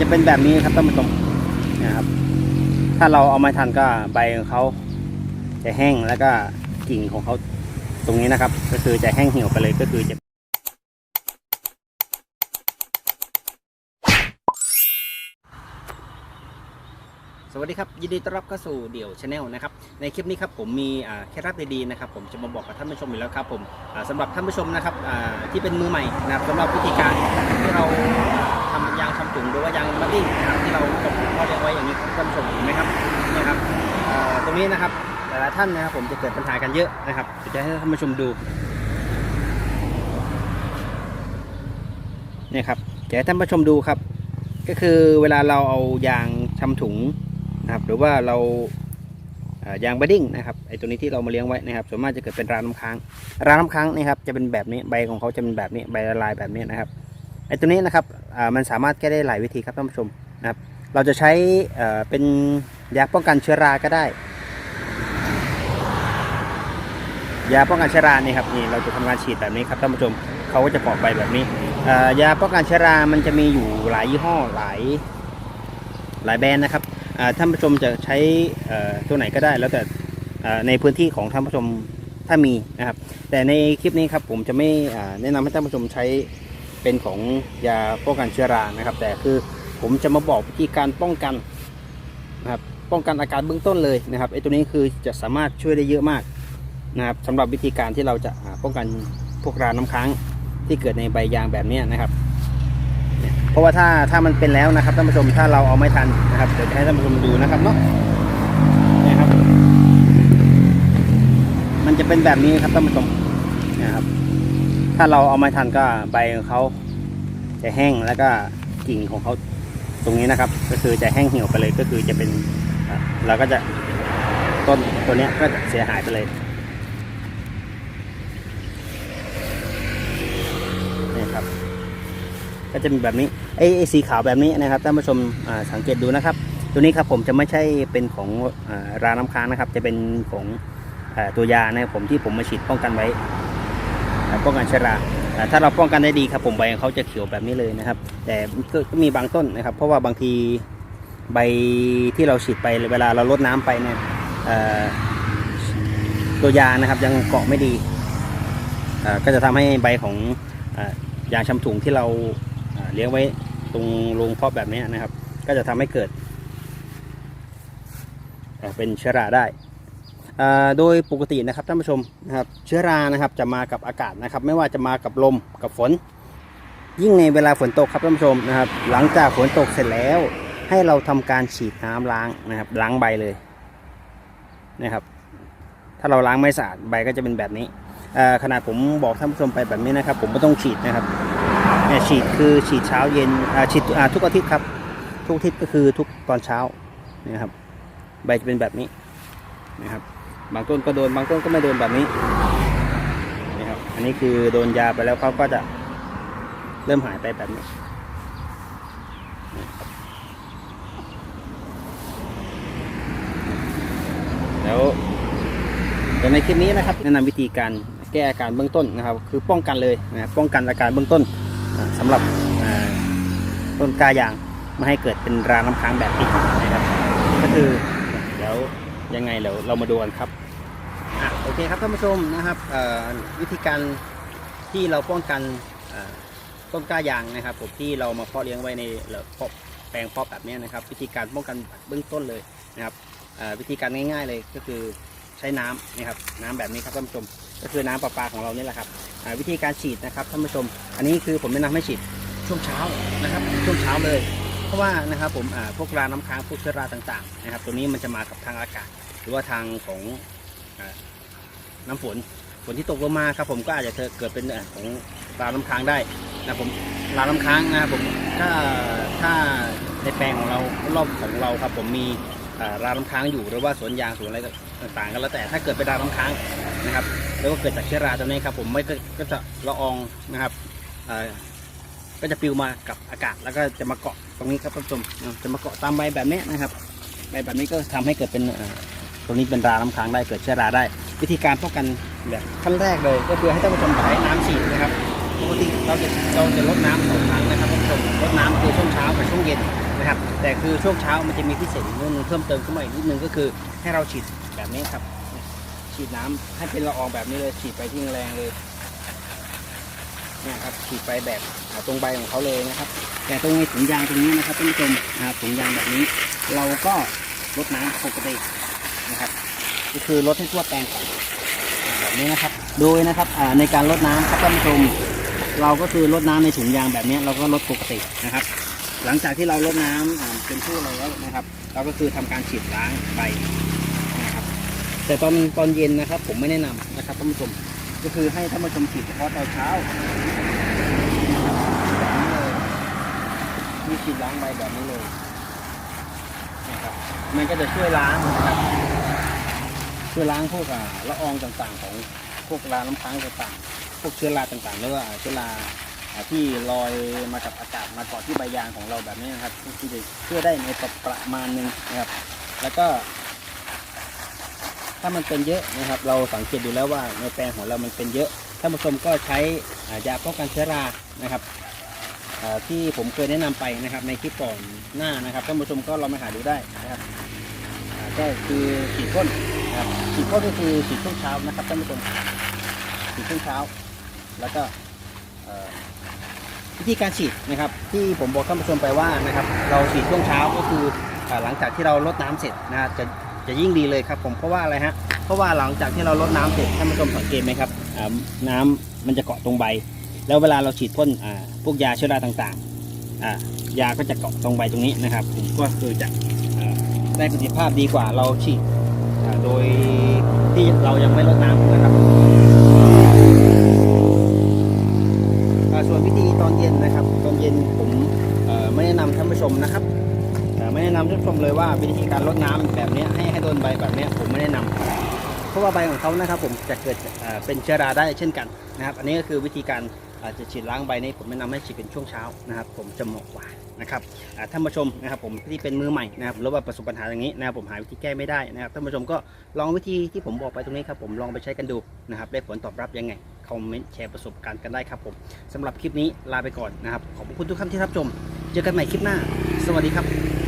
จะเป็นแบบนี้ครับท่านผู้ชมนะครับ ถ้าเราเอาไม่ทันก็ใบของเขาจะแห้งแล้วก็กิ่งของเขาตรงนี้นะครับ ก็คือจะแห้งเหี่ยวไปเลยก็คือจะสวัสดีครับ ยินดีต้อนรับเข้าสู่เดี่ยวชาแนลนะครับในคลิปนี้ครับผมมีเคล็ดลับดีๆนะครับผมจะมาบอกกับท่านผู้ชมอยู่แล้วครับผมอ่าสำหรับท่านผู้ชมนะครับที่เป็นมือใหม่นะครับสำหรับวิธีการที่เรา ท่านผู้ชมเห็นไหมครับนี่ครับตรงนี้นะครับแต่ละท่านนะครับผมจะเกิดปัญหากันเยอะนะครับเดี๋ยวจะให้ท่านผู้ชมดูนี่ครับจะให้ท่านผู้ชมดูครับ ก็คือเวลาเราเอายางทำถุงนะครับ หรือว่าเรายางบดดิ้งนะครับไอ้ตัวนี้ที่เรามาเลี้ยงไว้นะครับส่วนมากจะเกิดเป็นราน้ำค้างราน้ำค้างนี่ครับจะเป็นแบบนี้ใบของเขาจะเป็นแบบนี้ใบละลายแบบนี้นะครับไอ้ตัวนี้นะครับมันสามารถแก้ได้หลายวิธีครับท่านผู้ชมนะครับ เราจะใช้เอ่อเป็นยาป้องกันเชื้อราก็ได้ ยาป้องกันเชื้อรานี่ครับนี่เราจะทำการฉีดแบบนี้ครับท่านผู้ชมเขาก็จะปอดไปแบบนี้เอ่อยาป้องกันเชื้อรามันจะมีอยู่หลายยี่ห้อหลายหลายแบรนด์นะครับท่านผู้ชมจะใช้ตัวไหนก็ได้ แล้วแต่ในพื้นที่ของท่านผู้ชมถ้ามีนะครับ แต่ในคลิปนี้ครับผมจะไม่แนะนำให้ท่านผู้ชมใช้เป็นของยาป้องกันเชื้อรานะครับ แต่คือ ผมจะมาบอกวิธีการป้องกันนะครับป้องกันอาการเบื้องต้นเลยนะครับไอ้ตัวนี้คือจะสามารถช่วยได้เยอะมากนะครับสำหรับวิธีการที่เราจะป้องกันพวกราน้ำค้างที่เกิดในใบยางแบบนี้นะครับ เพราะว่าถ้าถ้ามันเป็นแล้วนะครับท่านผู้ชมถ้าเราเอาไม่ทันนะครับเดี๋ยวจะให้ท่านผู้ชมดูนะครับเนาะนี่ครับ มันจะเป็นแบบนี้ครับท่านผู้ชมนะครับ ถ้าเราเอาไม่ทันก็ใบของเขาจะแห้งแล้วก็กิ่งของเขา ตรงนี้นะครับ ก็คือจะแห้งเหี่ยวไปเลยก็คือจะเป็นเราก็จะต้นตัวนี้ก็จะเสียหายไปเลยนี่ครับ ก็จะเป็นแบบนี้ไอ้สีขาวแบบนี้นะครับท่านผู้ชมสังเกตดูนะครับ ตัวนี้ครับผมจะไม่ใช่เป็นของอ่าราน้ำค้างนะครับ จะเป็นของอตัวยานะครับผมที่ผมมาฉีดป้องกันไว้ป้องกันเชื้อรา ถ้าเราป้องกันได้ดีครับผมใบของเขาจะเขียวแบบนี้เลยนะครับ แต่ก็มีบางต้นนะครับ เพราะว่าบางทีใบที่เราฉีดไปเวลาเราลดน้ำไปเนี่ยตัวยานะครับยังเกาะไม่ดี ก็จะทำให้ใบของอยางชำถุงที่เราเลี้ยงไว้ตรงโรงเพาะแบบนี้นะครับ ก็จะทำให้เกิดเป็นเชื้อราได้ โดยปกตินะครับท่านผู้ชมนะครับเชื้อรานะครับจะมากับอากาศนะครับ ไม่ว่าจะมากับลมกับฝน ยิ่งในเวลาฝนตกครับท่านผู้ชมนะครับ หลังจากฝนตกเสร็จแล้ว ให้เราทำการฉีดน้ำล้างนะครับ ล้างใบเลยนะครับ ถ้าเราล้างไม่สะอาดใบก็จะเป็นแบบนี้ขนาดผมบอกท่านผู้ชมไปแบบนี้นะครับ ผมไม่ต้องฉีดนะครับเนี่ยฉีดคือฉีดเช้าเย็นฉีดทุกอาทิตย์ครับ ทุกอาทิตย์ก็คือทุกตอนเช้านะครับ ใบจะเป็นแบบนี้นะครับ บางต้นก็โดนบางต้นก็ไม่โดนแบบนี้นะครับอันนี้คือโดนยาไปแล้วเขาก็จะเริ่มหายไปแบบนี้แล้วเดี๋ยวในคลิปนี้นะครับแนะนำวิธีการแก้อาการเบื้องต้นนะครับ คือป้องกันเลยนะครับป้องกันอาการเบื้องต้นอ่าสำหรับต้นกล้ายางไม่ให้เกิดเป็นราน้ำค้างแบบนี้นะครับ ก็คือเดี๋ยว ยังไงเราเรามาดูกันครับอะโอเคครับท่านผู้ชมนะครับวิธีการที่เราป้องกันต้นกล้ายางนะครับผมที่เรามาเพาะเลี้ยงไว้ในเพาะแปลงเพาะแบบนี้นะครับ วิธีการป้องกันเบื้องต้นเลยนะครับวิธีการง่าย ๆเลยก็คือใช้น้ำนะครับน้ำแบบนี้ครับท่านผู้ชม ก็คือน้ำประปาของเรานี่แหละครับวิธีการฉีดนะครับท่านผู้ชม อันนี้คือผมแนะนำให้ฉีดช่วงเช้านะครับช่วงเช้าเลย เพราะว่านะครับผมพวกราน้ำค้างพวกเชื้อราต่างๆนะครับ ตัวนี้มันจะมากับทางอากาศ หรือว่าทางของน้ำฝนฝนที่ตกลงมาครับผมก็อาจจะเกิดเป็นของราน้ำค้างได้นะผมราน้ำค้างนะครับผมถ้าถ้าในแปลงของเรารอบของเราครับผมมีราน้ำค้างอยู่หรือว่าสวนยางสวนอะไรต่างๆก็แล้วแต่ถ้าเกิดเป็นราน้ำค้างนะครับ แล้วก็เกิดจากเชื้อราตัวนี้ครับผมไม่ก็จะละอองนะครับ ก็จะปลิวมากับอากาศแล้วก็จะมาเกาะตรงนี้ครับท่านผู้ชมจะมาเกาะตามใบแบบนี้นะครับใบแบบนี้ก็ทำให้เกิดเป็นตรงนี้เป็นราน้ำค้างได้เกิดเชื้อราได้ วิธีการป้องกันแบบขั้นแรกเลย ก็คือให้ท่านผู้ชมใช้น้ำฉีดนะครับปกติเราจะเราจะลดน้ำสองครั้งนะครับท่านผู้ชมลดน้ำคือช่วงเช้ากับช่วงเย็นนะครับ แต่คือช่วงเช้ามันจะมีพิเศษอีกเรื่องนึงเพิ่มเติมขึ้นมาอีกนิดนึงก็คือให้เราฉีดแบบนี้ครับฉีดน้ำให้เป็นละอองแบบนี้เลยฉีดไปที่แรงเลย นี่ยครับฉีดไปแบบตรงใบของเขาเลยนะครับ แต่ตรงในถุงยางตรงนี้นะครับท่านผู้ชมถุงยางแบบนี้ เราก็ลดน้ำปกตินะครับ ก็คือลดให้ทั่วแปลงแบบนี้นะครับ โดยนะครับในการลดน้ำครับท่านผู้ชมเราก็คือลดน้ำในถุงยางแบบนี้เราก็ลดปกตินะครับ หลังจากที่เราลดน้ำอ่าเป็นทั่วแล้วนะครับ เราก็คือทำการฉีดล้างใบนะครับ แต่ตอนตอนเย็นนะครับ ผมไม่แนะนำนะครับท่านผู้ชมก็คือให้ท่านผู้ชมฉีดเฉพาะตอนเช้า แบบนี้เลยมีฉีดล้างใบแบบนี้เลยนะครับมันก็จะช่วยล้างนะครับช่วยล้างพวกอ่าละอองต่างๆ ของพวกราน้ำค้างต่างๆ พวกเชื้อราต่างๆแล้วก็เชื้อราที่ลอยมากับอากาศมาเกาะที่ใบยางของเราแบบนี้นะครับที่จะช่วยได้ในประมาณหนึงนะครับ แล้วก็ ถ้ามันเป็นเยอะนะครับ เราสังเกตดูแล้วว่าในแปลงของเรามันเป็นเยอะท่านผู้ชมก็ใช้ยาป้องกันเชื้อรานะครับ ที่ผมเคยแนะนำไปนะครับ ในคลิปก่อนหน้านะครับท่านผู้ชมก็ลองไปหาดูได้นะครับก็คือฉีดพ่นนะครับฉีดพ่นก็คือฉีดช่วงเช้านะครับท่านผู้ชมฉีดช่วงเช้า แล้วก็วิธีการฉีดนะครับ ที่ผมบอกท่านผู้ชมไปว่านะครับ เราฉีดช่วงเช้าก็คือหลังจากที่เราลดน้ำเสร็จนะจะจะยิ่งดีเลยครับผมเพราะว่าอะไรฮะเพราะว่าหลังจากที่เราลดน้ำเสร็จท่านผู้ชมสังเกตไหมครับน้ำมันจะเกาะตรงใบ แล้วเวลาเราฉีดพ่นพวกยาเชื้อราต่างๆ ยาก็จะเกาะตรงใบตรงนี้นะครับผมก็คือจะได้ประสิทธิภาพดีกว่าเราฉีดโดยที่เรายังไม่ลดน้ำนะครับส่วนวิธีตอนเย็นนะครับ ตอนเย็นผมไม่แนะนำท่านผู้ชมนะครับไม่แนะนำท่านผู้ชมเลยว่าวิธีการลดน้ำแบบนี้ให้ให้โดนใบแบบนี้ผมไม่แนะนำเพราะว่าใบของเขานะครับผมจะเกิดเป็นเชื้อราได้เช่นกันนะครับ อันนี้ก็คือวิธีการ อาจจะฉีดล้างใบนี้ผมแนะนำให้ฉีดเป็นช่วงเช้านะครับ ผมจะเหมาะกว่านะครับอ่าท่านผู้ชมนะครับผมที่เป็นมือใหม่นะครับหรือว่าประสบปัญหาอย่างนี้นะครับผมหาวิธีแก้ไม่ได้นะครับท่านผู้ชมก็ลองวิธีที่ผมบอกไปตรงนี้ครับผมลองไปใช้กันดูนะครับได้ผลตอบรับยังไงคอมเมนต์แชร์ประสบการณ์กันได้ครับผมสำหรับคลิปนี้ลาไปก่อนนะครับขอบคุณทุกท่านที่รับชม เจอกันใหม่คลิปหน้า สวัสดีครับ